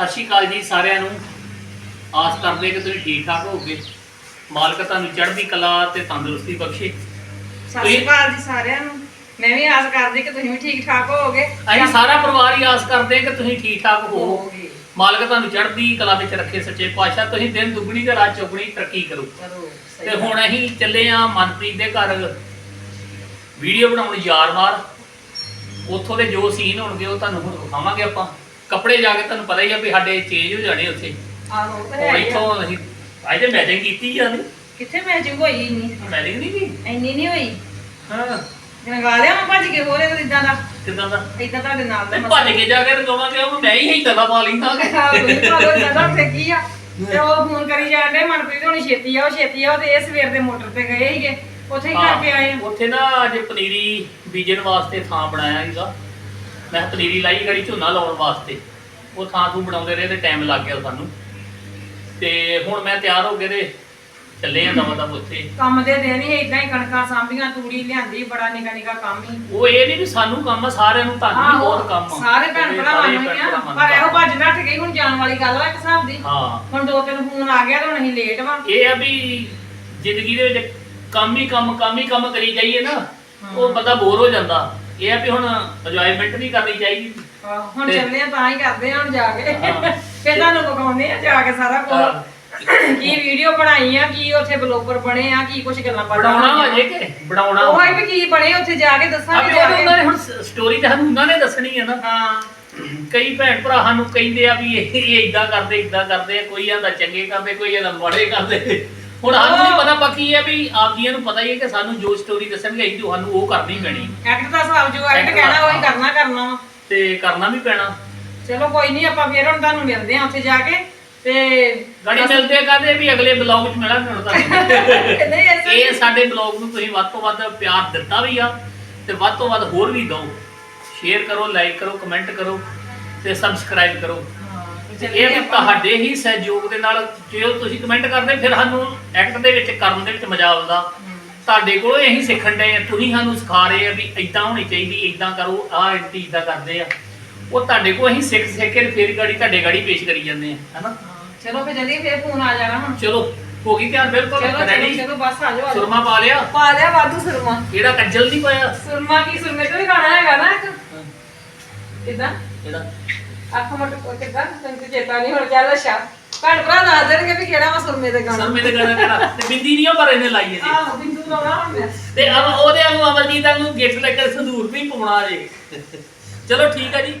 ਸਤਿ ਸ਼੍ਰੀ ਅਕਾਲ ਜੀ ਸਾਰਿਆਂ ਨੂੰ। ਆਸ ਕਰਦੇ ਕਿ ਤੁਸੀਂ ਠੀਕ ਠਾਕ ਹੋਵੋਗੇ। ਮਾਲਕ ਤੁਹਾਨੂੰ ਚੜ੍ਹਦੀ ਕਲਾ ਤੇ ਤੰਦਰੁਸਤੀ ਬਖਸ਼ੇ। ਸਤਿ ਸ਼੍ਰੀ ਅਕਾਲ ਜੀ ਸਾਰਿਆਂ ਨੂੰ। ਮੈਂ ਵੀ ਆਸ ਕਰਦੀ ਕਿ ਤੁਸੀਂ ਵੀ ਠੀਕ ਠਾਕ ਹੋਵੋਗੇ। ਅਸੀਂ ਸਾਰਾ ਪਰਿਵਾਰ ਹੀ ਆਸ ਕਰਦੇ ਹਾਂ ਕਿ ਤੁਸੀਂ ਠੀਕ ਠਾਕ ਹੋਵੋ। ਹੋਵੋਗੇ। ਮਾਲਕ ਤੁਹਾਨੂੰ ਚੜ੍ਹਦੀ ਕਲਾ ਵਿੱਚ ਰੱਖੇ ਸੱਚੇ ਪਾਤਸ਼ਾਹ। ਤੁਸੀਂ ਦਿਨ ਦੁੱਗਣੀ ਤੇ ਰਾਤ ਚੌਗਣੀ ਤਰੱਕੀ ਕਰੋ। ਤੇ ਹੁਣ ਅਸੀਂ ਚੱਲੇ ਆ ਮਨਪ੍ਰੀਤ ਦੇ ਘਰ। ਵੀਡੀਓ ਬਣਾਉਣ ਯਾਰ ਮਾਰ ਉੱਥੋਂ ਦੇ ਜੋ ਸੀਨ ਹੋਣਗੇ ਉਹ ਤੁਹਾਨੂੰ ਹੁਣ ਵਿਖਾਵਾਂਗੇ ਆਪਾਂ। ਕੱਪੜੇ ਜਾ ਕੇ ਤੁਹਾਨੂੰ ਪਤਾ ਹੀ ਆ ਵੀ ਸਾਡੇ ਚੇਂਜ ਹੋ ਜਾਣੇ ਉੱਥੇ। ਆਹੋ ਤੇ ਹੁਣ ਹੈ ਹੀ ਆ। ਇੱਥੋਂ ਅਸੀਂ ਅੱਜ ਮੈਚਿੰਗ ਕੀਤੀ ਜਾਂਦੀ ਕਿੱਥੇ ਮੈਚਿੰਗ ਹੋਈ ਨਹੀਂ ਮੈਚਿੰਗ ਨਹੀਂ ਕੀ ਇੰਨੀ ਨਹੀਂ ਹੋਈ। ਹਾਂ। ਲਗਾ ਲਿਆ ਮੈਂ ਭੱਜ ਕੇ ਹੋਰੇ ਇਦਾਂ ਦਾ। ਕਿਦਾਂ ਦਾ? ਇਦਾਂ ਤੁਹਾਡੇ ਨਾਲ ਦਾ ਤੇ ਭੱਜ ਕੇ ਜਾ ਕੇ ਰਗਾਵਾਂਗੇ ਉਹ ਮੈਂ ਹੀ ਹੀ ਤਲਾ ਪਾ ਲੈਂਦਾ ਕੀ ਆ? ਤੇ ਉਹ ਫੋਨ ਕਰੀ ਜਾਂਦੇ ਮਨਪ੍ਰੀਤ ਹੋਣੀ ਛੇਤੀ ਆਓ ਛੇਤੀ ਆਓ ਤੇ ਇਹ ਸਵੇਰ ਦੇ ਮੋਟਰ ਤੇ ਗਏ ਸੀਗੇ। ਉੱਥੇ ਹੀ ਕਰਕੇ ਆਏ ਆ। ਉੱਥੇ ਨਾ ਅੱਜ ਪਨੀਰੀ ਬੀਜਣ ਵਾਸਤੇ ਥਾਂ ਬਣਾਇਆ ਸੀਗਾ। ਮੈਂ ਪਨੀਰੀ ਲਾਈ ਗੜੀ ਝੋਨਾ ਲਾਉਣ ਵਾਸਤੇ। ਉਹ ਥਾਂ ਤੋਂ ਬਣਾਉਂਦੇ ਰਹੇ ਤੇ ਟਾਈਮ ਲੱਗ ਗਿਆ ਸਾਨੂੰ। ਤੇ ਹੁਣ ਮੈਂ ਤਿਆਰ ਹੋ ਕੇ ਤੇ ਚੱਲੇ ਆ ਦਵਾ ਦਵ ਉੱਥੇ। ਕੰਮ ਦੇ ਹੀ ਇਦਾਂ ਹੀ ਕਣਕਾਂ ਸਾਂਭੀਆਂ ਤੂੜੀ ਲਿਆਂਦੀ ਬੜਾ ਨਿਕਾ ਨਿਕਾ ਕੰਮ ਹੀ। ਉਹ ਇਹ ਨਹੀਂ ਵੀ ਸਾਨੂੰ ਕੰਮ ਆ ਸਾਰਿਆਂ ਨੂੰ ਤੁਹਾਨੂੰ ਵੀ ਬਹੁਤ ਕੰਮ ਆ। ਸਾਰੇ ਭੈਣ ਭਰਾਵਾਂ ਨੂੰ ਹੀ ਆ। ਪਰ ਇਹੋ। ਭੱਜ ਨੱਠ ਗਈ ਹੁਣ ਜਾਣ ਵਾਲੀ ਗੱਲ ਆ ਇੱਕ ਹਿਸਾਬ ਦੀ। ਹਾਂ। ਹੁਣ ਦੋ ਤਿੰਨ ਫੋਨ ਆ ਗਿਆ ਤਾਂ ਹੁਣ ਅਸੀਂ ਲੇਟ ਵਾਂ। ਇਹ ਆ ਵੀ ਜ਼ਿੰਦਗੀ ਦੇ ਵਿੱਚ ਕੰਮ ਹੀ ਕੰਮ ਕੰਮ ਹੀ ਕੰਮ ਕਰੀ ਜਾਈਏ ਨਾ ਉਹ ਬੰਦਾ ਬੋਰ ਹੋ ਜਾਂਦਾ। ਇਹ ਆ ਵੀ ਹੁਣ ਇੰਜੋਇਮੈਂਟ ਵੀ ਕਰਨੀ ਚਾਹੀਦੀ। ਆਹੋ, ਹੁਣ ਤੇ- ਚੱਲੇ ਆ ਤਾਂ ਹੀ ਕਰਦੇ ਆ ਹੁਣ ਜਾ ਕੇ। ਹਾਂ। ਫਿਰ ਤੁਹਾਨੂੰ ਆ ਜਾ ਕੇ ਸਾਰਾ ਹਾਂ। ਕੁਝ ਕੀ ਵੀਡੀਓ ਬਣਾਈ ਆ ਕੀ ਉੱਥੇ ਬਲੌਗਰ ਬਣੇ ਆ ਕੀ ਕੁਝ ਗੱਲਾਂ ਬਾਤਾਂ ਬਣਾਉਣਾ ਹੋਈਆਂ। ਅਜੇ ਕਿ? ਬਣਾਉਣਾ ਉਹ ਹੀ ਵੀ ਕੀ ਬਣੇ ਉੱਥੇ ਜਾ ਕੇ ਦੱਸਾਂਗੇ ਅਬੇ ਜਾ ਕੇ। ਉਹਨਾਂ ਨੇ ਹੁਣ ਸਟੋਰੀ ਤਾਂ ਸਾਨੂੰ ਉਹਨਾਂ ਨੇ ਦੱਸਣੀ ਹੈ ਨਾ। ਹਾਂ। ਕਈ ਭੈਣ ਭਰਾ ਸਾਨੂੰ ਕਹਿੰਦੇ ਆ ਵੀ ਇਹ ਇਹ ਇਦਾਂ ਕਰਦੇ ਇਦਾਂ ਕਰਦੇ ਆ ਕੋਈ ਆਂਦਾ ਚੰਗੇ ਕਰਦੇ ਕੋਈ ਆਂਦਾ ਮਾੜੇ ਕਰਦੇ। ਹੁਣ ਸਾਨੂੰ ਨਹੀਂ ਪਤਾ ਬਾਕੀ ਆ ਵੀ ਆਪ ਜੀਆਂ ਨੂੰ ਪਤਾ ਹੀ ਹੈ ਕਿ ਸਾਨੂੰ ਜੋ ਸਟੋਰੀ ਦੱਸਣਗੇ ਅਸੀਂ ਤੁਹਾਨੂੰ ਉਹ ਕਰਨੀ ਪੈਣੀ। ਐਕਟ ਦਾ ਹਿਸਾਬ ਜੋ ਐਕਟ ਕਹਿਣਾ ਉਹੀ ਕਰਨਾ ਕਰਨਾ ਵਾ। ਤੇ ਕਰਨਾ ਵੀ ਪੈਣਾ। ਚਲੋ ਕੋਈ ਨਹੀਂ ਆਪਾਂ ਫੇਰ ਹੁਣ ਤੁਹਾਨੂੰ ਮਿਲਦੇ ਆ ਉੱਥੇ ਜਾ ਕੇ ਤੇ ਗਾੜੀ ਮਿਲਦੇ ਆ ਕਹਿੰਦੇ ਵੀ ਅਗਲੇ ਬਲੌਗ 'ਚ ਮਿਲਾਂਗੇ ਹੁਣ ਤੁਹਾਨੂੰ। ਨਹੀਂ ਐਸਾ ਇਹ ਸਾਡੇ ਬਲੌਗ ਨੂੰ ਤੁਸੀਂ ਵੱਧ ਤੋਂ ਵੱਧ ਪਿਆਰ ਦਿੱਤਾ ਵੀ ਆ ਤੇ ਵੱਧ ਤੋਂ ਵੱਧ ਹੋਰ ਵੀ ਦਿਓ। ਸ਼ੇਅਰ ਕਰੋ ਲਾਈਕ ਕਰੋ ਕਮੈਂਟ ਕਰੋ ਤੇ ਸਬਸਕ੍ਰਾਈਬ ਕਰੋ। ਹਾਂ, ਇਹ ਵੀ। ਤੁਹਾਡੇ ਹੀ ਸਹਿਯੋਗ ਦੇ ਨਾਲ ਜੇ ਤੁਸੀਂ ਕਮੈਂਟ ਕਰਦੇ ਫਿਰ ਸਾਨੂੰ ਐਕਟ ਦੇ ਵਿੱਚ ਕਰਨ ਦੇ ਵਿੱਚ ਮਜ਼ਾ ਆਉਂਦਾ। ਤੁਹਾਡੇ ਕੋਲੋਂ ਇਹੀ ਸਿੱਖਣ ਦੇ ਤੁਸੀਂ ਸਾਨੂੰ ਸਿਖਾ ਰਹੇ ਆ ਵੀ ਇਦਾਂ ਹੋਣੀ ਚਾਹੀਦੀ ਇਦਾਂ ਕਰੋ ਆਹ ਐਂਟੀ ਇਦਾਂ ਕਰਦੇ ਆ। ਉਹ ਤੁਹਾਡੇ ਕੋਲ ਅਸੀਂ ਸਿੱਖ ਸਿੱਖ ਕੇ ਫੇਰ ਗਾੜੀ ਤੁਹਾਡੇ ਗਾੜੀ ਪੇਸ਼ ਕਰੀ ਜਾਂਦੇ ਆ ਹੈਨਾ? ਚਲੋ ਫੇਰ ਚੱਲੀਏ ਫੇਰ ਫੋਨ ਆ ਜਾਣਾ ਹੁਣ। ਚਲੋ ਹੋ ਗਈ ਤਿਆਰ ਬਿਲਕੁਲ ਰੈਡੀ ਚਲੋ ਬਸ ਆ ਜਾਓ ਆ ਸੁਰਮਾ ਪਾ ਲਿਆ? ਪਾ ਲਿਆ ਵਾਧੂ ਸੁਰਮਾ। ਕਿਹੜਾ ਕੱਜਲ ਨਹੀਂ ਪਾਇਆ? ਸੁਰਮਾ ਕੀ ਸੁਰਮੇ ਤੋਂ ਹੀ ਗਾਣਾ ਹੈਗਾ ਨਾ ਇੱਕ? ਕਿਦਾਂ? ਜਿਹੜਾ ਅੱਖ ਮਟ ਕਿਦਾਂ ਤੈਨੂੰ ਤੇ ਚੇਤਾ ਨਹੀਂ ਹੁਣ ਚੱਲ ਅੱਛਾ। ਭੈਣ ਭਰਾ ਦੱਸ ਦੇਣਗੇ ਵੀ ਕਿਹੜਾ ਵਾ ਸੁਰਮੇ ਦੇ ਗਾਣਾ। ਸਰਮੇ ਦੇ ਗਾਣਾ ਕਿਹੜਾ? ਤੇ ਬਿੰਦੀ ਨਹੀਂ ਉਹ ਪਰ ਇਹਨੇ ਲਾਈ ਹੈ ਜੀ ਆਹੋ ਬਿੰਦੂ ਲਾਉਣਾ ਹੁਣ। ਮੈਂ ਤੇ ਅਮ ਉਹਦੇ ਵਾਂਗੂ ਅਮਰਜੀਤ ਵਾਂਗੂ ਗਿਫਟ ਲੈ ਕੇ ਸੰਦੂਰ ਨਹੀਂ ਪਾਉਣਾ ਜੇ। ਚਲੋ ਠੀਕ ਹੈ ਜੀ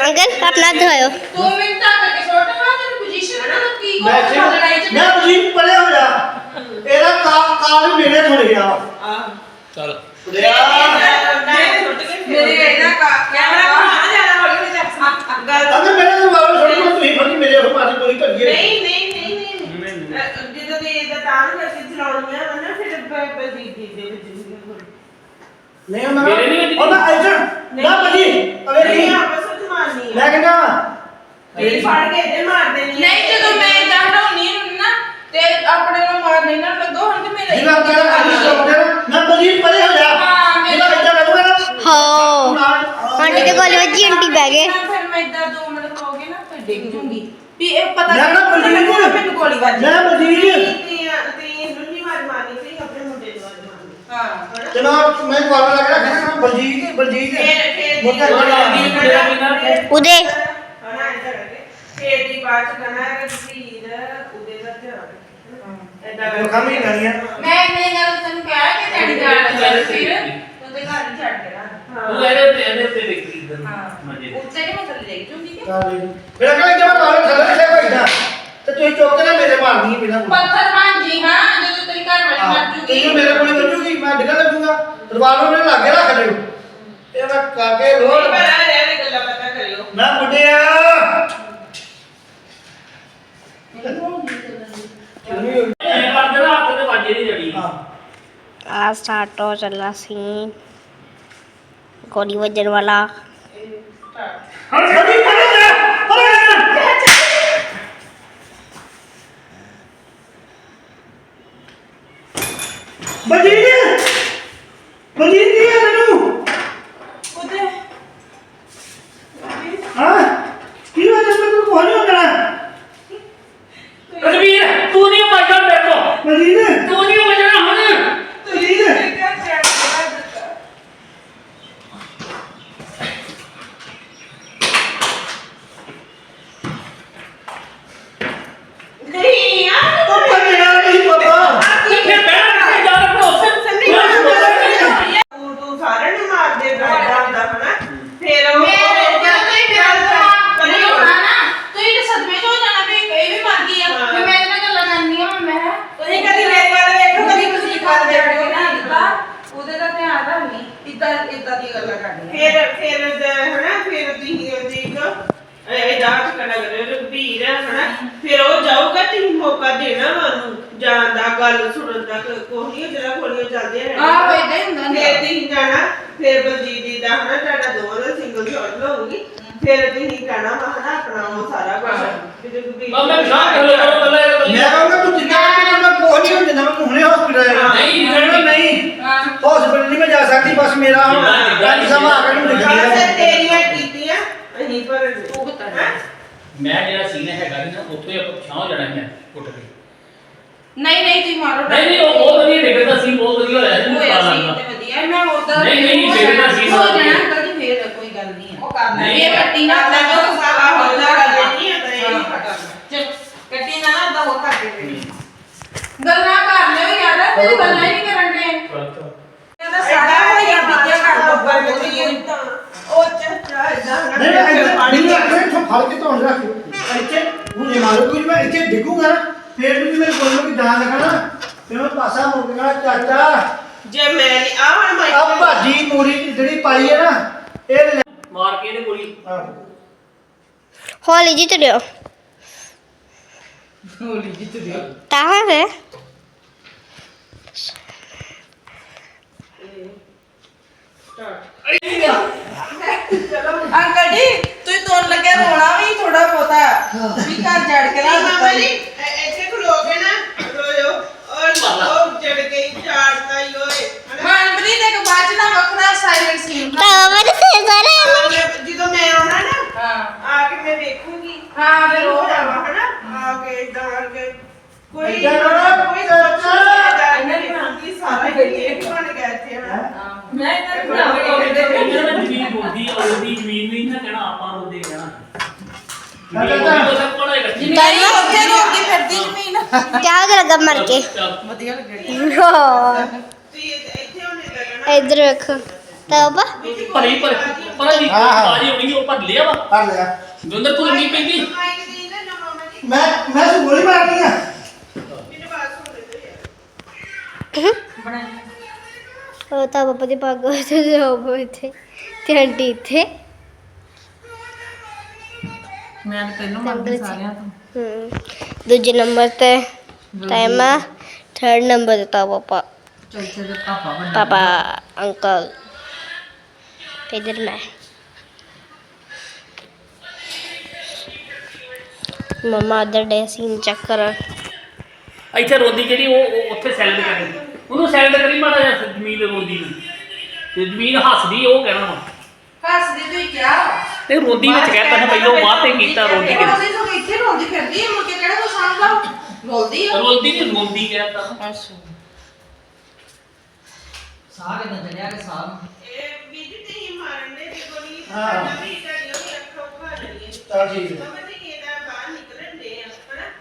ਅੰਕਲ ਆਪਣਾ ਦਿਖਾਓ ਦੋ ਮਿੰਟ ਤੱਕ ਕੇ ਛੋਟੇ ਵਾ ਤੈਨੂੰ ਪੋਜੀਸ਼ਨ ਨਾ ਕੀ ਹੋ ਮੈਂ ਗਿਆ ਲੜਾਈ ਚ। ਮੈਂ ਤੁਸੀਂ ਪਰੇ ਹੋ ਜਾ ਇਹਦਾ ਕਾ ਕਾਲ ਮੇਰੇ ਥੋੜ ਗਿਆ ਚਲ ਕੁੜਿਆ ਮੇਰੇ ਇਹਦਾ ਕੈਮਰਾ ਘੁਮਾ ਜਾਣਾ ਹੌਲੀ ਹੌਲੀ ਚੱਕ ਗੱਲ ਅਗਰ ਮੇਰੇ ਤੋਂ ਬਾਹਰ ਛੋੜ ਕੇ ਤੁਸੀਂ ਫੜੀ ਮੇਰੇ ਹੋ ਮਾਰੀ ਕੋਈ ਕਰੀਏ ਨਹੀਂ ਨਹੀਂ ਨਹੀਂ ਨਹੀਂ ਅਹ ਜਦੋਂ ਦੇ ਇਹਦਾ ਤਾਂ ਨੂੰ ਅਸੀਂ ਚਲਾਉਣੀਆਂ ਵਾ ਨਾ ਫਿਰ ਬਲਜੀਤ ਦੀ ਦੇ ਵਿੱਚ ਨਹੀਂ ਉਹਨਾਂ ਮੇਰੇ ਨਹੀਂ ਵੱਜਦੀ। ਉਹਨਾਂ ਐਸਾ ਨਾ ਬਜੀ ਅਵੇ ਨਹੀਂ ਨਹੀਂ ਆਪਸ ਵਿੱਚ ਮਾਰਨੀ ਮੈਂ ਕਹਿੰਦਾ ਇਹ ਫੜ ਕੇ ਇਹਦੇ ਮਾਰਦੇ ਨਹੀਂ ਨਹੀਂ ਜਦੋਂ ਮੈਂ ਹੁੰਦੀ ਨਾ ਤੇ ਆਪਣੇ ਨੂੰ ਮਾਰਨੇ ਨਾ ਲੱਗੋ ਹੁਣ ਤੇ ਮੇਰੇ ਜਿਵੇਂ ਕਹਿੰਦਾ ਅੱਜ ਸਟਾਪ ਦੇ ਨਾ ਬਜੀ ਪਰੇ ਹੋ ਜਾ ਹਾਂ, ਮੈਂ- ਇਹਦਾ ਇੱਦਾਂ ਕਰੂਗਾ ਨਾ ਹੋ ਆਂਟੀ ਦੇ ਕੋਲ ਵਿੱਚ ਆਂਟੀ ਬਹਿ ਗਏ ਫਿਰ ਮੈਂ ਇਦਾਂ ਦੋ ਮਿੰਟ ਕਹੋਗੇ ਨਾ ਫਿਰ ਡਿੱਗ ਜੂੰਗੀ ਵੀ ਇਹ ਪਤਾ ਮੈਂ ਨਾ ਬਲਜੀਤ ਨੂੰ- ਮੈਨੂੰ ਗੋਲੀ ਵੱਜ ਮੈਂ ਬਲਜੀਤ। ਤੀ ਤੀ ਲੁੱਲੀ ਮਾਰ ਮਾਰਨੀ ਸੀ ਆਪਣੇ ਮੁੰਡੇ ਨੂੰ ਵਾਰ ਮਾਰਨੀ ਹਾਂ ਮੈਂ ਮੈਂ ਕਾਲ ਰਿਹਾ ਕਹਿੰਦਾ ਬਲਜੀਤ ਬਲਜੀਤ। ਫੇਰ ਫੇਰ ਦਾ ਕੀ ਨਾਮ ਹੈ? ਉਦੇ। ਹਣਾ ਇੰਦਾ ਕਰਕੇ ਫੇਰ ਦੀ ਬਾਤ ਕਰਨਾ ਹੈ ਰਸੀਦ ਉਹਦੇ ਦਾ ਧਿਆਨ ਐਦਾਂ ਮੁੱਕਾ ਵੀ ਗਾਲੀਆਂ ਮੈਂ ਨਹੀਂ ਗੱਲ ਤੈਨੂੰ ਕਿਹਾ ਕਿ ਤੇਰੀ ਜਾਣ ਚੱਲ ਫਿਰ ਉਹਦੇ ਘਰ ਹੀ ਛੱਡ ਕੇ ਨਾ। ਤੂੰ ਇਹਦੇ ਤੇ ਇਹਦੇ ਤੇ ਦੇਖੀ ਇਧਰ ਹਾਂ। ਮਜੇ ਉੱਤੇ ਕਿ ਮੈਂ ਥੱਲੇ ਲੈ ਜੂੰਗੀ ਕਿ? ਮੇਰਾ ਕਹਿੰਦਾ ਜਮਾ ਕਾਲ ਥੱਲੇ ਸੇ ਬੈਠਾ ਤੇ ਤੁਸੀਂ ਚੁੱਕ ਕੇ ਨਾ ਮੇਰੇ ਮਾਰਨੀ ਹੈ ਬਿਨਾਂ ਪੱਥਰ ਬਣ ਜੀ ਹਾਂ ਜਦੋਂ ਤੇਰੀ ਘਰ ਵਾਲੀ ਮਰ ਤੇ ਜੂਗੀ ਮੇਰੇ ਕੋਲ ਵੱਜੂਗੀ ਮੈਂ ਡਿੱਗਣ ਲੱਗੂਗਾ ਰਿਵਾਲਵਰ ਮੇਰੇ ਲਾਗੇ ਰੱਖ ਦਿਓ ਇਹ ਮੈਂ ਕਾਕੇ ਲੋੜ ਪਰ ਆ ਰਹਿ ਗੱਲਾਂ ਪਤਾ ਕਰਿਓ। ਮੈਂ ਮੁੰਡਿਆ ਐ ਕਰ ਦੇਣਾ ਹੱਥ ਤੇ ਵਾਜੇ ਨਹੀਂ ਜੜੀ ਹਾਂ ਆ ਸਟਾਰਟ ਹੋ ਚੱਲਾ ਸੀ। ਗੋਲੀ ਵੱਜਣ ਵਾਲਾ। ਹਾਂ ਸਭੀ ਪਰੇ ਜਾ ਪਰੇ ਜਾ ਬਜੀਤ ਬਜੀਤ ਕੀ ਹੈ ਤੈਨੂੰ ਉਹਦੇ ਨਹੀਂ ਨਾ ਮਾਨੂੰ ਜਾਣ ਦਾ ਗੱਲ ਸੁਣਨ ਦਾ ਜਿਹੜਾ ਖੋਲੀਆਂ ਚੱਲਦੀਆਂ ਰਹਿੰਦੀਆਂ। ਆਹ ਏਦਾਂ ਹੀ ਹੁੰਦਾ ਫਿਰ ਤੁਸੀਂ ਜਾਣਾ ਫਿਰ ਬਲਜੀਤ ਦੀ ਦਾ ਹਨਾ ਤੁਹਾਡਾ ਦੋਵਾਂ ਦਾ ਸਿੰਗਲ ਸ਼ਾਟ ਲਊਗੀ ਫਿਰ ਤੁਸੀਂ ਕਹਿਣਾ ਵਾ ਹਨਾ ਆਪਣਾ ਉਹ ਸਾਰਾ ਕੁਝ ਜਦੋਂ ਵੀ ਬਾਬਾ ਵਿਸ਼ਾਲ ਕਰ ਲੋ ਪਹਿਲੇ ਮੈਂ ਕਹੂੰਗਾ ਤੂੰ ਜਿੰਨਾ ਕਿ ਮੈਂ ਕੋਈ ਨਹੀਂ ਹੁੰਦਾ ਮੈਂ ਹੁਣੇ ਹਸਪੀਟਲ ਆਇਆ। ਨਹੀਂ, ਨਹੀਂ। ਨਹੀਂ ਹਸਪੀਟਲ ਨਹੀਂ ਮੈਂ ਜਾ ਸਕਦੀ ਬਸ ਮੇਰਾ ਹੁਣ ਗੱਲ ਸਮਾਂ ਆ ਕੇ ਨੂੰ ਗੱਲ ਤੇ ਲਿਖੀ ਤੇਰੀਆਂ ਕੀਤੀਆਂ ਅਸੀਂ ਪਰ ਹੈਂ? ਮੈਂ ਜਿਹੜਾ ਸੀਨ ਹੈਗਾ ਸੀ ਨਾ ਉੱਥੇ ਆਪਾਂ ਪਛਾਣ ਹੋ ਜਾਣਾ ਹੈ ਉੱਠ ਕੇ। ਨਹੀਂ ਨਹੀਂ ਤੁਸੀਂ ਮਾਰੋ ਨਹੀਂ ਨਹੀਂ ਉਹ ਬਹੁਤ ਵਧੀਆ ਡਿੱਗਦਾ ਸੀ ਬਹੁਤ ਵਧੀਆ ਹੋਇਆ ਸੀ ਹੋਇਆ ਸੀ ਤੇ ਵਧੀਆ ਮੈਂ ਉਦਾਂ ਨਹੀਂ, ਨਹੀਂ, ਜਿਹੜਾ ਸੀ ਹੋ ਵਧੀਆ। ਜਾਣਾ ਅੰਕਲ ਜੀ ਫੇਰ ਕੋਈ ਗੱਲ ਨਹੀਂ ਉਹ ਕਰਨਾ ਨਹੀਂ, ਇਹ ਪੱਟੀ ਨਾ ਲਾ ਤਾਂ ਸਾਰਾ ਹੁੰਦਾ ਗੱਲ ਨਹੀਂ ਹੈ ਤਾਂ ਇਹ ਕੱਟੀ ਨਾ ਨਾ ਦੋ ਕਰ ਦੇ ਗੱਲਾਂ ਕਰ ਲਿਓ ਯਾਰ ਤੁਸੀਂ ਗੱਲਾਂ ਹੀ ਨਹੀਂ ਕਰਨ ਦੇ ਕਹਿੰਦਾ ਸਾਡਾ ਹੋਇਆ ਬੀਜਿਆ ਕਰ ਦੋ ਪਰ ਉਹ ਚੱਚਾ ਇਦਾਂ ਹਨਾ ਨਹੀਂ ਮੈਂ ਇੱਥੇ ਨਹੀਂ ਮੈਂ ਇੱਥੋਂ ਫੜ ਕੇ ਧੋਣ ਰੱਖ ਇੱਥੇ ਹੁਣੇ ਮਾਰੋ ਕੋਈ ਮੈਂ ਇੱਥੇ ਡਿੱਗੂਗਾ ਨਾ ਫੇਰ ਵੀ ਮੇਰੇ ਕੋਲ ਨੂੰ ਜਾਣ ਲੱਗਾ ਨਾ ਫਿਰ ਕਹਣਾ ਚਾਚਾ। ਜੇ ਮੈਂ ਨਹੀਂ ਆ ਹੁਣ ਮੈਂ ਆ? ਭਾਜੀ ਮੂਰੀ ਜਿਹੜੀ ਪਾਈ ਹੈ ਨਾ ਇਹ ਲੈ ਮਾਰ ਕੇ ਇਹਨੇ ਗੋਲੀ ਆਹ। ਹੌਲੀ ਜੀ ਤੁਰਿਓ ਹੋਲੀ ਜਿੱਤ ਦਿਓ ਤਾਂ ਹੈ ਅੰਕਲ ਜੀ ਤੁਸੀਂ ਤੋੜ ਲੱਗੇ ਰੋਣਾ ਵੀ ਥੋੜਾ ਬਹੁਤਾ। ਵੀ ਘਰ ਜੜ ਕੇ ਰੱਖ ਮਾਮਾ ਦਿੱਤਾ ਜੀ ਜੀ ਇ- ਇੱਥੇ ਖਲੋਗੇ ਨਾ ਰੋਇਓ ਔਰ ਉਹ ਜੜ ਗਈ ਝਾੜਦਾ ਹੀ ਓਏ ਹਨਾ ਮਨਪ੍ਰੀਤ ਇੱਕ ਬਾਅਦ ਚ ਨਾ ਵੱਖਰਾ ਸਾਇਲੈਂਟ ਸੀਨ ਤਾਂ ਮੇਰੇ ਸੇ ਸਾਰੇ ਮੈਂ- ਜਦੋਂ ਮੈਂ ਆਉਣਾ ਨਾ ਹਾਂ ਆ ਕੇ ਮੈਂ ਹੋ ਉਹ ਜਾਵਾ ਹਨਾ? ਆ ਕੇ ਇਦਾਂ ਕਰਕੇ ਕੋਈ ਏਦਾਂ ਕਰੋ, ਕੋਈ ਚਾਚਾ। ਇਹਨਾਂ ਨੇ ਹੁੰਦੀ ਸਾਰਾ ਹੀ ਇੱਕ ਬਣ ਗਿਆ ਇੱਥੇ ਹਨਾ? ਮੈਂ ਇਹਨਾਂ ਨੂੰ ਬਣਾਵਾਂਗੀ ਇਹਨਾਂ ਨੇ ਜ਼ਮੀਨ ਬੋਲਦੀ ਆ ਉਹਦੀ ਜ਼ਮੀਨ ਨਹੀਂ ਨਾ ਕਹਿਣਾ ਆਪਾਂ ਉਹਦੇ ਕਹਿਣਾ। ਜ਼ਮੀਨ ਉਹਦਾ ਕੋਲ ਹੈਗਾ ਨਹੀਂ ਉੱਥੇ ਰੋਂਦੀ ਫਿਰਦੀ ਜ਼ਮੀਨ। ਕਿਆ ਲੱਗਾ ਮਰ ਕੇ? ਵਧੀਆ ਲੱਗਣੀ ਹਾਂ। ਤੁਸੀਂ ਇੱਥੇ ਉਹਨੇ ਲੱਗਣਾ ਇਧਰ ਵੇਖੋ। ਤਾਂ ਬਾ ਭਰੀ ਪਰ ਪਰ ਜੀ ਹਾਂ, ਹਾਂ। ਬਾਜੀ ਹੋਣੀ ਉਹ ਭਰ ਲਿਆ ਵਾ। ਕਰ ਲਿਆ। ਦੁੰਦਰ ਤੂੰ ਨਹੀਂ ਪੈਂਦੀ। ਮੈਂ ਮੈਂ ਇਸ ਗੋਲੀ ਮਾਰਨੀ ਆ। ਉਹ ਤਾਂ ਪਾਪਾ ਦੀ ਪੱਗ ਤੇ ਜੋਬ ਇੱਥੇ। ਤੇ ਆਂਟੀ ਇੱਥੇ। ਮੈਂ ਤਾਂ ਤੈਨੂੰ ਮੰਗਦੀ ਸਾਰਿਆਂ ਤੋਂ। ਹਮ, ਦੂਜੇ ਨੰਬਰ ਤੇ ਟਾਈਮਾ। ਥਰਡ ਨੰਬਰ ਤੇ ਤਾਂ ਪਾਪਾ। ਚੌਥੇ ਦੇ ਪਾਪਾ ਪਾਪਾ ਅੰਕਲ। ਤੇ ਇਧਰ ਮੈਂ। Mama other day scene check ਕਰਨ ਇੱਥੇ ਰੋਂਦੀ ਜਿਹੜੀ ਉਹ ਉੱਥੇ ਸੈਲਡ ਕਰਦੀ ਉਹਨੂੰ ਸੈਲਡ ਕਰੀ ਮਾੜਾ ਜਿਹਾ ਜ਼ਮੀਨ ਰੋਂਦੀ ਨੂੰ। ਤੇ ਜ਼ਮੀਨ ਹੱਸਦੀ ਉਹ ਕਹਿਣਾ ਵਾ। ਹੱਸਦੀ ਤੁਸੀਂ ਕਿਹਾ। ਤੇ ਰੋਂਦੀ ਵਿੱਚ ਕਹਿਤਾ ਨਾ ਪਹਿਲੋਂ ਬਾਅਦ ਤੇ ਕੀਤਾ ਰੋਂਦੀ ਕਿ ਰੋਂਦੀ ਸੋ ਇੱਥੇ ਰੋਂਦੀ ਫਿਰਦੀ ਹੈ ਮੁੜ ਕੇ ਕਿਹੜਾ ਕੋ ਸਾਂਭਦਾ ਰੋਂਦੀ ਆ। ਰੋਂਦੀ ਨਹੀਂ ਰੋਂਦੀ ਕਹਿਤਾ। ਅੱਛਾ। ਸਾਹ ਕਿਦਾਂ ਚੜਿਆ ਕਿ ਸਾਹ? ਇਹ ਵੀ ਤੇ ਮਾਰਨ ਦੇ ਤੇ ਗੋਲੀ ਹਾਂ। ਨਵੀਂ ਕਰੀ ਉਹ ਅੱਖਾਂ ਉਖਾ ਲਈਏ ਚਲ ਠੀਕ ਹੈ ਸਮਝ ਨਹੀਂ ਇਹਦਾ ਬਾਹਰ ਨਿਕਲਣ ਦੇ ਆ ਹਨਾ ਬਸ ਹੁਣ ਗੋਲੀ ਲੱਗੀ ਹਾਂ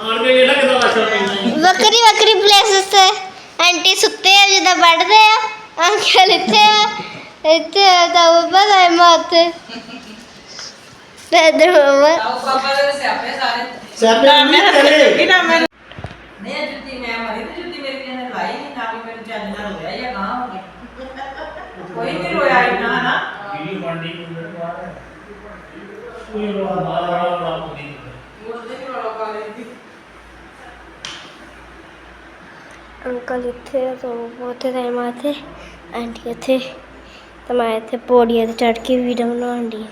ਆਣ ਕੇ ਵੇਲਾ ਕਿਦਾਂ ਵਾਸ਼ਾ ਪੈਂਦਾ ਵੱਖਰੀ ਵੱਖਰੀ ਪਲੇਸਸ ਤੇ ਆਂਟੀ ਸੁੱਤੇ ਆ ਜਿੱਦਾਂ ਬੈਠਦੇ ਆ ਅੰਕਲ ਇੱਥੇ ਆ ਇੱਥੇ ਆ ਤਾਂ ਪਾਪਾ ਦਾ ਮਾਤੇ। ਤੇ ਇਧਰ ਮਮਾ। ਆਓ ਪਾਪਾ ਦੇ ਸਿਆਪੇ ਸਾਰੇ। ਸਿਆਪੇ ਨਹੀਂ ਕਰੇ ਨਹੀਂ ਇਹ ਜੁੱਤੀ ਮੈਂ ਮਰੀ ਤੇ ਜੁੱਤੀ ਮੇਰੀ ਕਿਸੇ ਨੇ ਲਾਈ ਨਹੀਂ ਨਾ ਵੀ ਮੈਨੂੰ ਚੱਜ ਨਾਲ ਹੋਇਆ ਜਾਂ ਗਾਂ ਹੋ ਗਿਆ ਕੋਈ ਨਹੀਂ ਰੋਇਆ ਇੰਨਾ ਨਾ। ਵੀਡੀਓ ਬਣਦੀ ਕੋਈ ਬਾਹਰ ਅੰਕਲ ਇੱਥੇ ਆ ਤਾਂ ਉੱਥੇ ਤਾਂ ਮਾਤੇ ਆਂਟੀ ਇੱਥੇ ਤਾਂ ਮੈਂ ਇੱਥੇ ਪੌੜੀਆਂ ਤੇ ਚੜ ਕੇ ਵੀਡੀਓ ਬਣਾਉਣ ਦੀ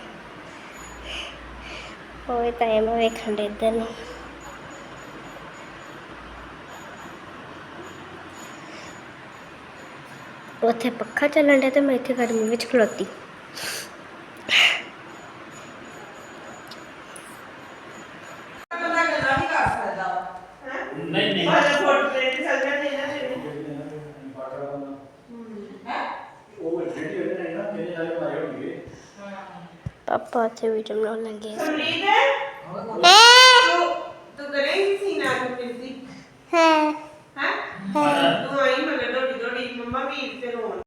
ਹੋਏ ਤਾਂ ਮੈਂ ਵੇਖਣ ਦੇ ਇੱਧਰ ਨੂੰ। ਉੱਥੇ ਪੱਖਾ ਚੱਲਣ ਡਿਆ ਤੇ ਮੈਂ ਇੱਥੇ ਗਰਮੀ ਵਿੱਚ ਖਲੋਤੀ। ਨਹੀਂ। ਨਹੀਂ ਤੁਹਾਡਾ ਫੋਟੋ ਪਲੇਟ ਚੱਲ ਜਾਂਦੇ ਇਹਨਾਂ ਦੇ ਪਾਪਾ ਤੇ ਵੀ ਜਮ ਨਾ ਲੰਗੇ। ਤੂੰ ਕਰੇਂਗੀ ਸੀਨਾ ਨੂੰ ਮਿਲਦੀ ਹਾਂ। ਹਾਂ? ਤੂੰ ਆਈ ਮਗਰ ਡੋਡੀ ਡੋਡੀ ਮੰਮਾ ਵੀ ਤੇ ਰੋਣ।